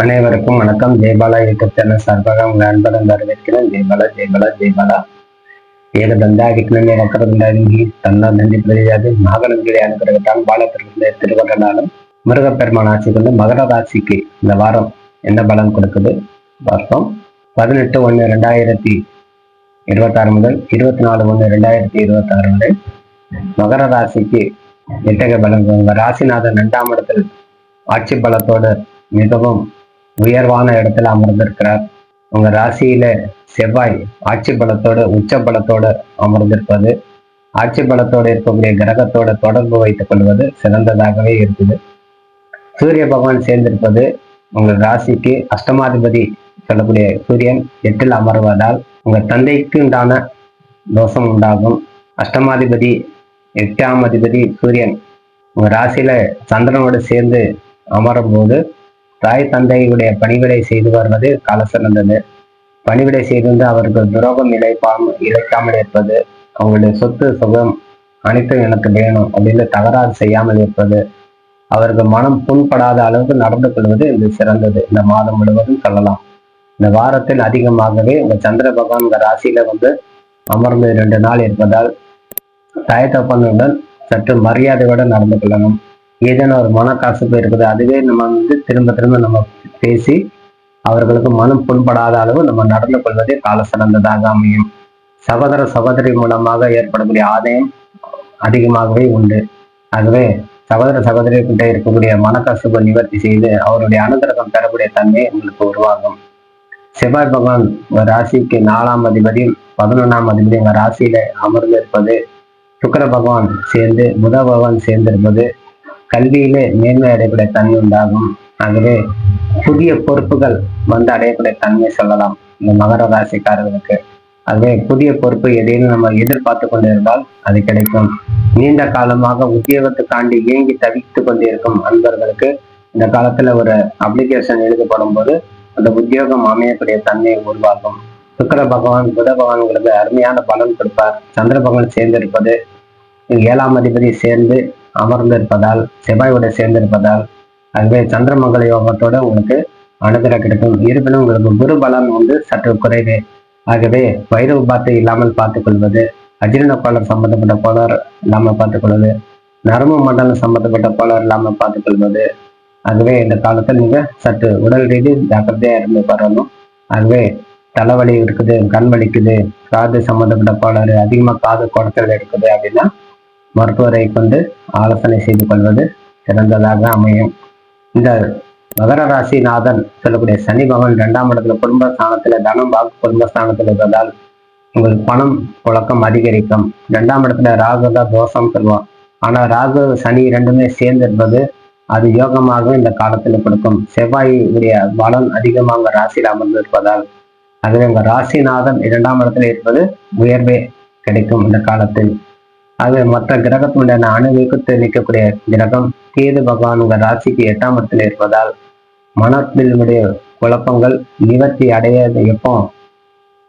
அனைவருக்கும் வணக்கம். Jaibala YouTube channel சார்பாக உங்கள் அன்புடன் வரவேற்கிறேன். ஜெயபாலா ஜெயபாலா ஜெயபாலா. ஏகதந்தாதிக்னமே வக்கரதந்தாதி தன்னால் தந்தி பிரதியாது. நாகனங்கிரி அனுகிரகத்தான் பாலத்திலிருந்து திருவகனாலும் முருகப்பெருமான் ஆட்சி கொண்டு மகர ராசிக்கு இந்த வாரம் என்ன பலன் கொடுக்குது? பார்ப்போம். பதினெட்டு ஒன்று ரெண்டாயிரத்தி இருபத்தாறு முதல் இருபத்தி நாலு ஒன்று ரெண்டாயிரத்தி இருபத்தாறு வரை மகர ராசிக்கு எட்டக பலன் ராசிநாதன் இரண்டாம் இடத்தில் ஆட்சி பலத்தோடு மிகவும் உயர்வான இடத்துல அமர்ந்திருக்கிறார். உங்க ராசியில செவ்வாய் ஆட்சி பலத்தோடு உச்ச பலத்தோடு அமர்ந்திருப்பது ஆட்சி பலத்தோடு இருக்கக்கூடிய கிரகத்தோட தொடர்பு வைத்துக் கொள்வது சிறந்ததாகவே இருக்குது. சூரிய பகவான் சேர்ந்திருப்பது உங்கள் ராசிக்கு அஷ்டமாதிபதி சொல்லக்கூடிய சூரியன் எட்டில் அமர்வதால் உங்க தந்தைக்கு உண்டான தோஷம் உண்டாகும். அஷ்டமாதிபதி எட்டாம் அதிபதி சூரியன் உங்க ராசியில சந்திரனோடு சேர்ந்து அமரும் போது தாய் தந்தையுடைய பணிவிடை செய்து வருவது கால சிறந்தது. பணிவிடை செய்து அவர்கள் துரோகம் இழைப்பாம இழைக்காமல் இருப்பது அவங்களுடைய சொத்து சுகம் அனைத்தும் எனக்கு வேணும் அப்படின்னு தகராறு செய்யாமல் இருப்பது. அவர்கள் மனம் புண்படாத அளவுக்கு நடந்து கொள்வது இது சிறந்தது. இந்த மாதம் முழுவதும் சொல்லலாம். இந்த வாரத்தில் அதிகமாகவே உங்க சந்திர பகவான் ராசியில வந்து அமர்ந்து இரண்டு நாள் இருப்பதால் தாயத்தப்பனுடன் சற்று மரியாதையோட நடந்து கொள்ளணும். ஏதேனும் ஒரு மனக்காசுப்பு இருக்குது அதுவே நம்ம வந்து திரும்ப திரும்ப நம்ம பேசி அவர்களுக்கு மனம் புண்படாத அளவு நம்ம நடந்து கொள்வதே கால சிறந்ததாக அமையும். சகோதர சகோதரி மூலமாக ஏற்படக்கூடிய ஆதாயம் அதிகமாகவே உண்டு. ஆகவே சகோதர சகோதரி கிட்ட இருக்கக்கூடிய மனக்கசுப்பை நிவர்த்தி செய்து அவருடைய அனுகிரகம் பெறக்கூடிய தன்மை உங்களுக்கு உருவாகும். செவ்வாய் பகவான் உங்க ராசிக்கு நாலாம் அதிபதி பதினொன்றாம் அதிபதி உங்க ராசியில அமர்ந்திருப்பது சுக்கர பகவான் சேர்ந்து புத பகவான் சேர்ந்திருப்பது கல்வியிலே மேன்மை அடையக்கூடிய தன்மை உண்டாகும். ஆகவே புதிய பொறுப்புகள் வந்து அடையக்கூடிய தன்மை சொல்லலாம். இந்த மகர ராசிக்காரர்களுக்கு. ஆகவே புதிய பொறுப்பு எதையும் நம்ம எதிர்பார்த்து கொண்டிருந்தால் அது கிடைக்கும். நீண்ட காலமாக உத்தியோகத்துக்காண்டி இயங்கி தவித்து கொண்டிருக்கும் அன்பர்களுக்கு இந்த காலத்துல ஒரு அப்ளிகேஷன் எழுதப்படும் போது அந்த உத்தியோகம் அமையக்கூடிய தன்மையை உருவாக்கும் சுக்கர பகவான் புத பகவான்களுக்கு அருமையான பலன் கொடுப்பார். சந்திர பகவான் சேர்ந்திருப்பது ஏழாம் அதிபதி சேர்ந்து அமர்ந்திருப்பதால் செவ்வாயோட சேர்ந்திருப்பதால் அதுவே சந்திரமங்கல யோகத்தோட உங்களுக்கு அனுகிற கிடைக்கும். இருப்பினும் உங்களுக்கு குரு பலன் வந்து சற்று குறைவு. ஆகவே வைரவ பாத்தை இல்லாமல் பார்த்துக்கொள்வது அஜீரண கோளர் சம்பந்தப்பட்ட கோளர் இல்லாமல் பார்த்துக்கொள்வது நரம்பு மண்டலம் சம்பந்தப்பட்ட கோளர் இல்லாமல் பார்த்துக்கொள்வது. ஆகவே இந்த காலத்தில் நீங்க சற்று உடல் ரீதி ஜாக்கிரதையா இருந்து வரணும். ஆகவே தலைவலி இருக்குது கண் வலிக்குது காது சம்பந்தப்பட்ட கோளாறு அதிகமாக காது குடத்தல் இருக்குது அப்படின்னா மருத்துவரை கொண்டு ஆலோசனை செய்து கொள்வது சிறந்ததாக அமையும். இந்த மகர ராசிநாதன் சொல்லக்கூடிய சனி பகவான் இரண்டாம் இடத்துல குடும்ப ஸ்தானத்துல தனம் வாக்கு குடும்ப இருப்பதால் உங்களுக்கு பணம் புழக்கம் அதிகரிக்கும். இரண்டாம் இடத்துல ராகு தான் தோஷம் சொல்லுவோம் ஆனால் ராகு சனி இரண்டுமே சேர்ந்து இருப்பது அது யோகமாக இந்த காலத்தில் கொடுக்கும். செவ்வாய் உடைய பலன் அதிகமாக ராசியில் அமர்ந்திருப்பதால் அதுவே உங்க ராசிநாதன் இரண்டாம் இடத்துல இருப்பது உயர்வே கிடைக்கும் இந்த காலத்தில். அது மற்ற கிரகத்தினுடைய அணுவிற்கு நிற்கக்கூடிய கிரகம் கேது பகவான் உங்கள் ராசிக்கு எட்டாம் இடத்துல இருப்பதால் மனத்தினுடைய குழப்பங்கள் நிவர்த்தி அடைய எப்போ?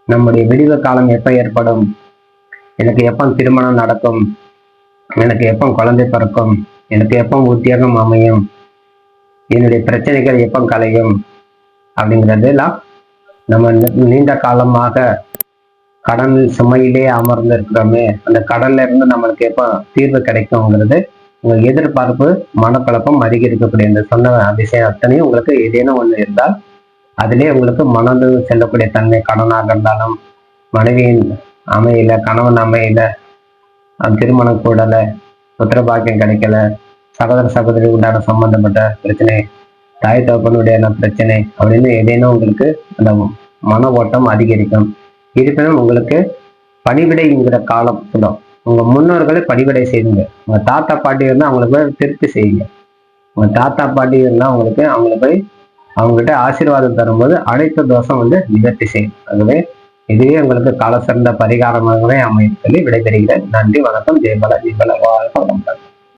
நம்முடைய விடிவு காலம் எப்ப ஏற்படும்? எனக்கு எப்போ திருமணம் நடக்கும்? எனக்கு எப்போ குழந்தை பிறக்கும்? எனக்கு எப்போ உத்தியோகம் அமையும்? என்னுடைய பிரச்சனைகள் எப்போ கலையும்? அப்படிங்கிறதெல்லாம் நம்ம நீண்ட காலமாக கடன் சுமையிலே அமர்ந்து இருக்கிறோமே அந்த கடல்ல இருந்து நம்மளுக்கு எப்போ தீர்வு கிடைக்குங்கிறது உங்க எதிர்பார்ப்பு மனக்குழப்பம் அதிகரிக்கக்கூடிய இந்த சொன்ன விஷயம் அத்தனையும் உங்களுக்கு ஏதேனும் ஒன்று இருந்தால் அதிலே உங்களுக்கு மனது செல்லக்கூடிய தன்மை கடனாக இருந்தாலும் மனைவியின் அமையல கணவன் அமையல திருமணம் கூடல புத்திர பாக்கியம் கிடைக்கல சகோதர சகோதரி உண்டான சம்பந்தப்பட்ட பிரச்சனை தாய் தகப்பனுடைய பிரச்சனை அப்படின்னு ஏதேனும் உங்களுக்கு அந்த மன ஓட்டம் அதிகரிக்கும். இருப்பினும் உங்களுக்கு பணிவிடைங்கிற காலம் சொல்லும் உங்க முன்னோர்களை பணிவிடை செய்யுங்க. உங்க தாத்தா பாட்டி இருந்தால் அவங்களுக்கு போய் திருப்தி செய்யுங்க. உங்க தாத்தா பாட்டி இருந்தால் அவங்களுக்கு அவங்கள போய் அவங்ககிட்ட ஆசீர்வாதம் தரும்போது அனைத்து தோஷம் வந்து நிவர்த்தி செய்யும். ஆகவே இதுவே உங்களுக்கு கால சிறந்த பரிகாரமாகவே அமையும். சொல்லி விடைபெறுகிறேன். நன்றி வணக்கம். ஜெயபல ஜெயபல வாழ்க்கை